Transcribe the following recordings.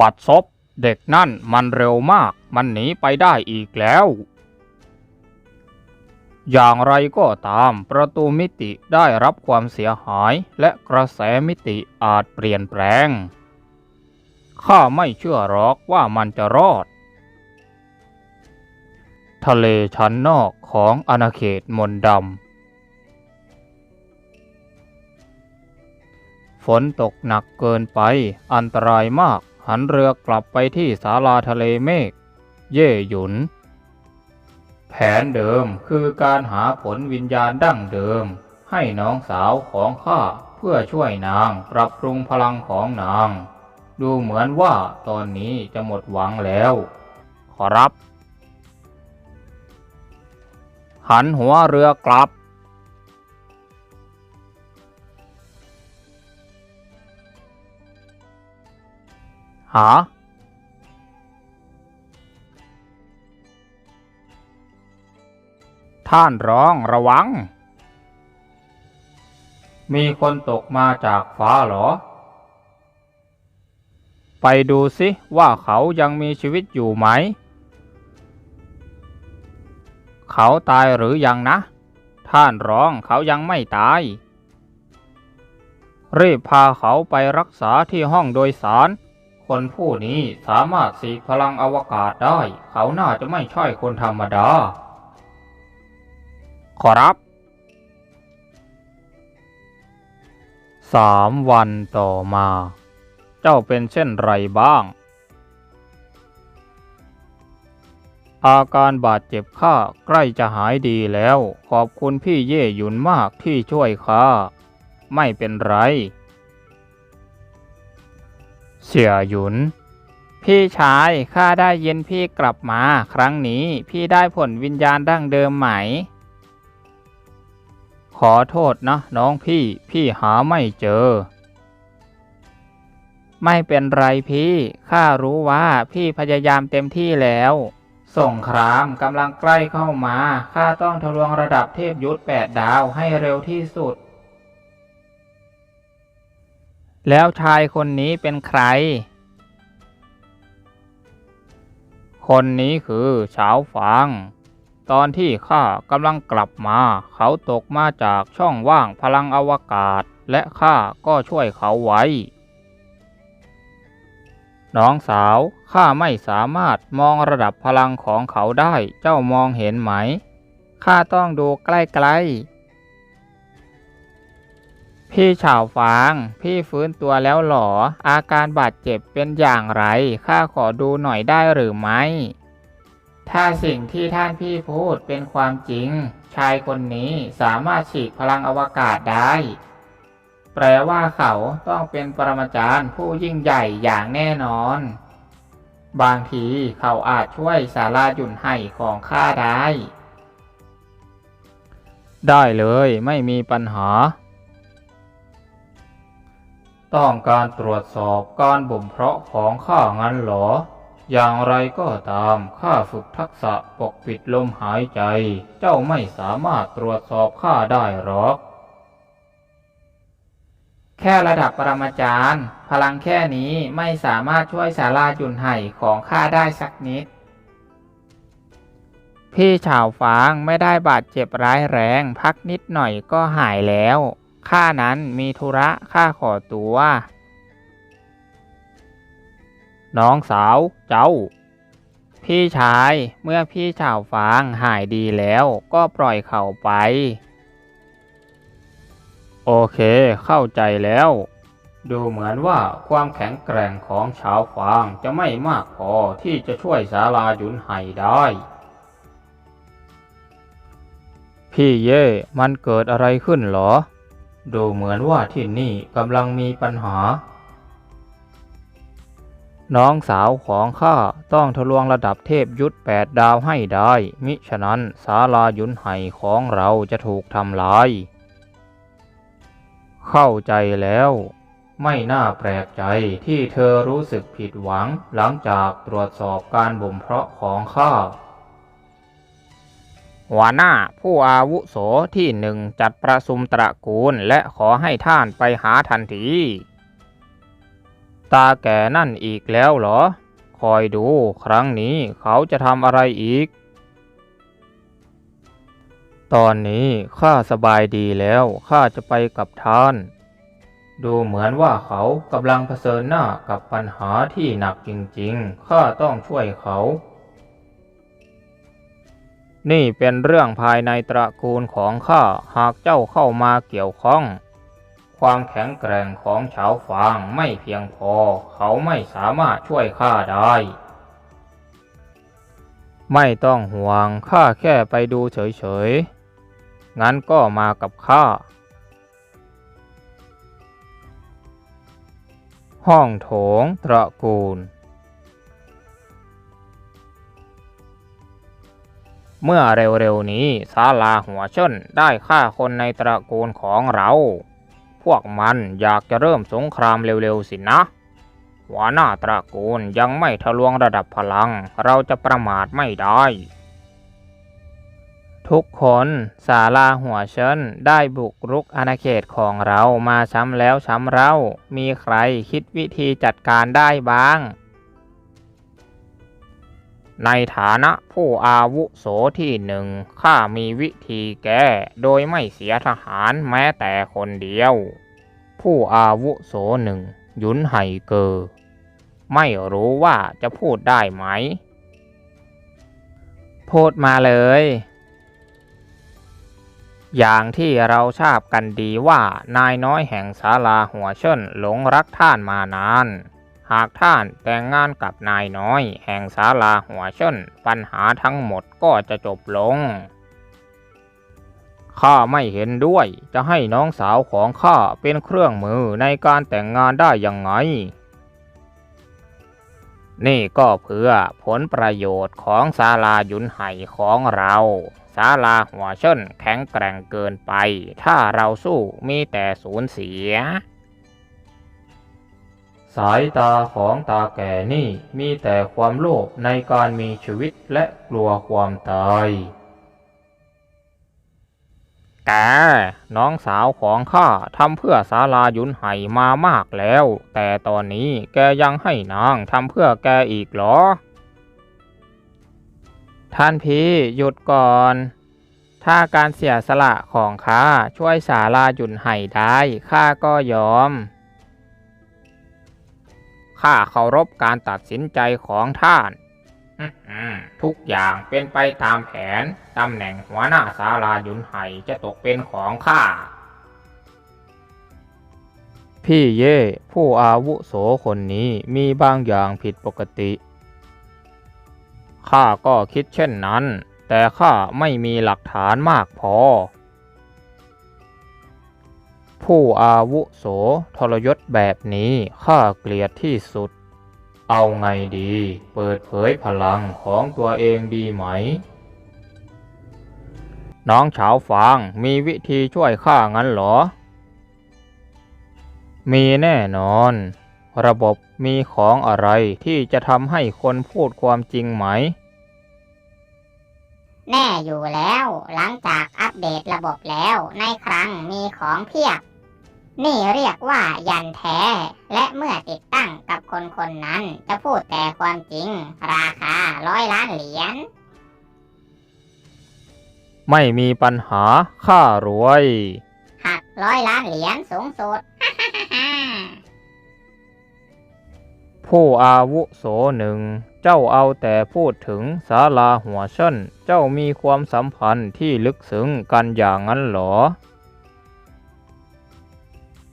บัดซบเด็กนั่นมันเร็วมากมันหนีไปได้อีกแล้ว อย่างไรก็ตามประตูมิติได้รับความเสียหายและกระแสมิติอาจเปลี่ยนแปลง ข้าไม่เชื่อหรอกว่ามันจะรอด ทะเลชั้นนอกของอาณาเขตมนดำฝนตกหนักเกินไปอันตรายมาก หันเรือกลับไปที่ศาลาทะเลเมฆ เย่หยุน แผนเดิมคือการหาผลวิญญาณดั้งเดิม ให้น้องสาวของข้าเพื่อช่วยนางปรับปรุงพลังของนาง ดูเหมือนว่าตอนนี้จะหมดหวังแล้ว ขอรับ หันหัวเรือกลับ หา ท่านร้องระวัง มีคนตกมาจากฟ้าเหรอ ไปดูสิว่าเขายังมีชีวิตอยู่ไหม เขาตายหรือยังนะ ท่านร้องเขายังไม่ตาย รีบพาเขาไปรักษาที่ห้องโดยสาร คนผู้นี้สามารถสีกพลังอวกาศได้ เขาน่าจะไม่ใช่คนธรรมดา ขอรับสามวันต่อมา เจ้าเป็นเช่นไรบ้าง อาการบาดเจ็บข้าใกล้จะหายดีแล้ว ขอบคุณพี่เย่หยุนมากที่ช่วยข้า ไม่เป็นไร เสี่ยหยุน พี่ชายข้าได้ยินพี่กลับมา ครั้งนี้พี่ได้ผลวิญญาณดั้งเดิมไหม ขอโทษนะน้องพี่พี่หาไม่เจอ ไม่เป็นไรพี่ข้ารู้ว่าพี่พยายามเต็มที่แล้วสงครามกำลังใกล้เข้ามา ข้าต้องทะลวงระดับเทพยุทธแปดดาวให้เร็วที่สุด แล้วชายคนนี้เป็นใคร คนนี้คือเฉาฟาง ตอนที่ข้ากำลังกลับมา เขาตกมาจากช่องว่างพลังอวกาศ และข้าก็ช่วยเขาไว้ น้องสาวข้าไม่สามารถมองระดับพลังของเขาได้ เจ้ามองเห็นไหม ข้าต้องดูใกล้ๆ พี่ฉาวฟาง พี่ฟื้นตัวแล้วหรอ อาการบาดเจ็บเป็นอย่างไร ข้าขอดูหน่อยได้หรือไม่ ถ้าสิ่งที่ท่านพี่พูดเป็นความจริง ชายคนนี้สามารถฉีกพลังอวกาศได้ แปลว่าเขาต้องเป็นปรมาจารย์ผู้ยิ่งใหญ่อย่างแน่นอน บางทีเขาอาจช่วยสาราหยุ่นไห่ของข้าได้ ได้เลยไม่มีปัญหา ต้องการตรวจสอบการบ่มเพาะของข้างั้นหรอ อย่างไรก็ตามข้าฝึกทักษะปกปิดลมหายใจ เจ้าไม่สามารถตรวจสอบข้าได้หรอกแค่ระดับปรมาจารย์ พลังแค่นี้ไม่สามารถช่วยสาราจุนไห่ของข้าได้สักนิด พี่ฉาวฟางไม่ได้บาดเจ็บร้ายแรง พักนิดหน่อยก็หายแล้ว ข้านั้นมีธุระข้าขอตัว น้องสาวเจ้า พี่ชายเมื่อพี่ฉาวฟางหายดีแล้วก็ปล่อยเขาไป โอเคเข้าใจแล้ว ดูเหมือนว่าความแข็งแกร่งของชาวฟางจะไม่มากพอที่จะช่วยสาลาหยุนไห่ได้พี่เย่ มันเกิดอะไรขึ้นเหรอ ดูเหมือนว่าที่นี่กำลังมีปัญหา น้องสาวของข้าต้องทะลวงระดับเทพยุทธแปดดาวให้ได้ มิฉะนั้นศาลาหยุนไห่ของเราจะถูกทำลาย เข้าใจแล้ว ไม่น่าแปลกใจที่เธอรู้สึกผิดหวังหลังจากตรวจสอบการบ่มเพาะของข้า หัวหน้าผู้อาวุโสที่หนึ่งจัดประชุมตระกูลและขอให้ท่านไปหาทันที ตาแก่นั่นอีกแล้วเหรอ คอยดูครั้งนี้เขาจะทำอะไรอีก ตอนนี้ข้าสบายดีแล้วข้าจะไปกับท่าน ดูเหมือนว่าเขากำลังเผชิญหน้ากับปัญหาที่หนักจริงๆ ข้าต้องช่วยเขา นี่เป็นเรื่องภายในตระกูลของข้าหากเจ้าเข้ามาเกี่ยวข้อง ความแข็งแกร่งของชาวฟางไม่เพียงพอ เขาไม่สามารถช่วยข้าได้ ไม่ต้องห่วงข้าแค่ไปดูเฉยๆ งั้นก็มากับข้า ห้องโถงตระกูล เมื่อเร็วๆนี้ศาลาหัวเชินได้ฆ่าคนในตระกูลของเรา พวกมันอยากจะเริ่มสงครามเร็วๆสินะ หัวหน้าตระกูลยังไม่ทะลวงระดับพลัง เราจะประมาทไม่ได้ ทุกคนศาลาหัวเชินได้บุกรุกอาณาเขตของเรามาซ้ำแล้วซ้ำเล่ามีใครคิดวิธีจัดการได้บ้าง ในฐานะผู้อาวุโสที่หนึ่งข้ามีวิธีแก้โดยไม่เสียทหารแม้แต่คนเดียว ผู้อาวุโสหนึ่งยุนไห่เกอ ไม่รู้ว่าจะพูดได้ไหม พูดมาเลย อย่างที่เราทราบกันดีว่านายน้อยแห่งศาลาหัวเชินหลงรักท่านมานาน หากท่านแต่งงานกับนายน้อย แห่งศาลาหัวเชินปัญหาทั้งหมดก็จะจบลง ข้าไม่เห็นด้วย จะให้น้องสาวของข้าเป็นเครื่องมือในการแต่งงานได้ยังไง นี่ก็เพื่อผลประโยชน์ของศาลายุนไห่ของเราศาลาหัวเชินแข็งแกร่งเกินไป ถ้าเราสู้มีแต่สูญเสีย สายตาของตาแก่นี่มีแต่ความโลภในการมีชีวิตและกลัวความตายแกน้องสาวของข้าทำเพื่อศาลายุนไห่มามากแล้ว แต่ตอนนี้แกยังให้นางทำเพื่อแกอีกหรอ ท่านพี่หยุดก่อน ถ้าการเสียสละของข้าช่วยศาลายุนไห่ได้ข้าก็ยอม ข้าเคารพการตัดสินใจของท่านทุกอย่างเป็นไปตามแผน ตำแหน่งหัวหน้าศาลาหยุนไห่จะตกเป็นของข้า พี่เย่ผู้อาวุโสคนนี้มีบางอย่างผิดปกติ ข้าก็คิดเช่นนั้น แต่ข้าไม่มีหลักฐานมากพอ ผู้อาวุโสทรยศแบบนี้ข้าเกลียดที่สุด เอาไงดี เปิดเผยพลังของตัวเองดีไหม น้องเฉาฟางมีวิธีช่วยข้างั้นหรอ มีแน่นอน ระบบมีของอะไรที่จะทำให้คนพูดความจริงไหม แน่อยู่แล้ว หลังจากอัปเดตระบบแล้วในครั้งมีของเพียบ นี่เรียกว่ายันแท้ และเมื่อติดตั้งกับคนคนนั้นจะพูดแต่ความจริง ราคาร้อยล้านเหรียญ ไม่มีปัญหาข้ารวย หักร้อยล้านเหรียญสูงสุด ผู้อาวุโสหนึ่ง เจ้าเอาแต่พูดถึงศาลาหัวเช่น เจ้ามีความสัมพันธ์ที่ลึกซึ้งกันอย่างนั้นเหรอ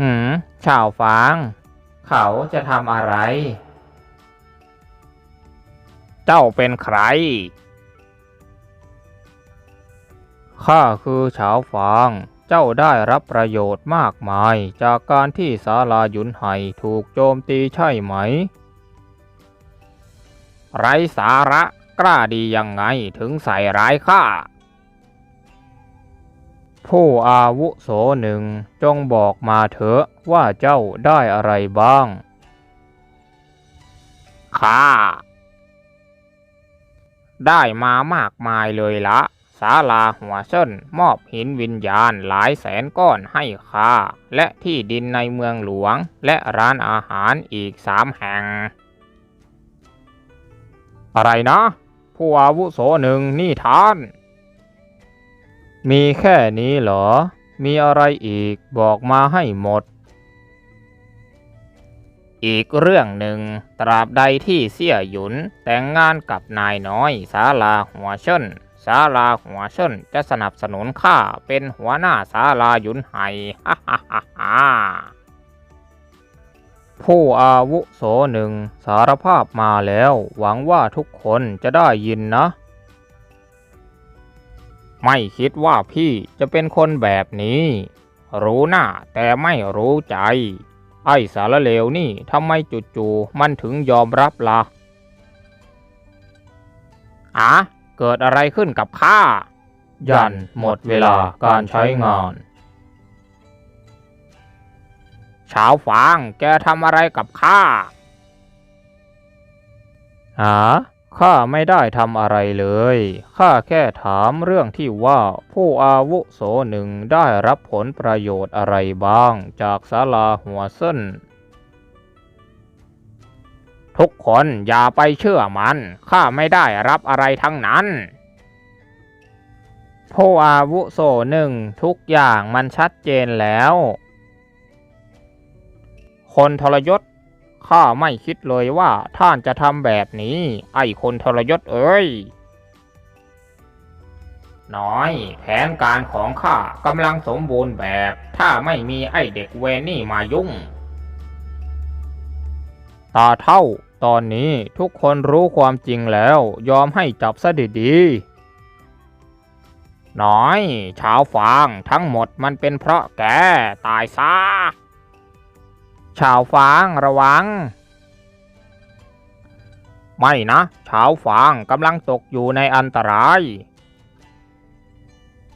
หืมชาวฟาง เขาจะทำอะไร เจ้าเป็นใคร ข้าคือชาวฟาง เจ้าได้รับประโยชน์มากมาย จากการที่ศาลายุนไห่ถูกโจมตีใช่ไหม ไรสาระกล้าดียังไงถึงใส่ร้ายข้า ผู้อาวุโสหนึ่งจงบอกมาเถอะว่าเจ้าได้อะไรบ้างข้าได้มามากมายเลยละศาลาหัวเส้นมอบหินวิญญาณหลายแสนก้อนให้ข้าและที่ดินในเมืองหลวง และร้านอาหารอีกสามแห่ง อะไรนะ ผู้อาวุโสหนึ่งนี่ท่าน มีแค่นี้เหรอ มีอะไรอีกบอกมาให้หมด อีกเรื่องหนึ่ง ตราบใดที่เสี่ยหยุนแต่งงานกับนายน้อยศาลาหัวเชินศาลาหัวเชินจะสนับสนุนข้าเป็นหัวหน้าศาลาหยุนไห่ฮ่าฮ่าฮ่าฮ่าผู้อาวุโสหนึ่งสารภาพมาแล้ว หวังว่าทุกคนจะได้ยินนะ ไม่คิดว่าพี่จะเป็นคนแบบนี้ รู้หน้าแต่ไม่รู้ใจ ไอ้สารเลวนี่ทำไมจู่ๆมันถึงยอมรับละ่ะอะเกิดอะไรขึ้นกับข้า ยันหมดเวลาการใช้งานเช้าฟางแกทำอะไรกับข้าหา ข้าไม่ได้ทำอะไรเลย ข้าแค่ถามเรื่องที่ว่าผู้อาวุโสหนึ่งได้รับผลประโยชน์อะไรบ้างจากศาลาหัวเส้น ทุกคนอย่าไปเชื่อมัน ข้าไม่ได้รับอะไรทั้งนั้น ผู้อาวุโสหนึ่งทุกอย่างมันชัดเจนแล้ว คนทรยศ ข้าไม่คิดเลยว่าท่านจะทำแบบนี้ ไอ้คนทรยศเอ้ย น้อย แผนการของข้ากำลังสมบูรณ์แบบ ถ้าไม่มีไอ้เด็กเวรนี่มายุ่ง ตาเท่า ตอนนี้ทุกคนรู้ความจริงแล้ว ยอมให้จับซะดีๆน้อย ชาวฟางทั้งหมดมันเป็นเพราะแกตายซะ ชาวฟางระวัง ไม่นะ ชาวฟางกำลังตกอยู่ในอันตราย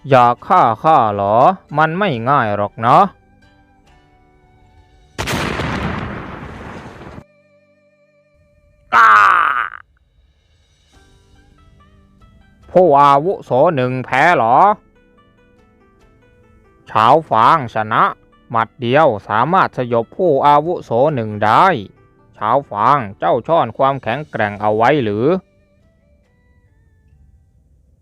อยากฆ่าข้าเหรอ มันไม่ง่ายหรอกเนาะผู้อาวุโสหนึ่งแพ้เหรอ ชาวฟางชนะ หมัดเดียวสามารถสยบผู้อาวุโสหนึ่งได้ ชาวฟางเจ้าช่อนความแข็งแกร่งเอาไว้หรือ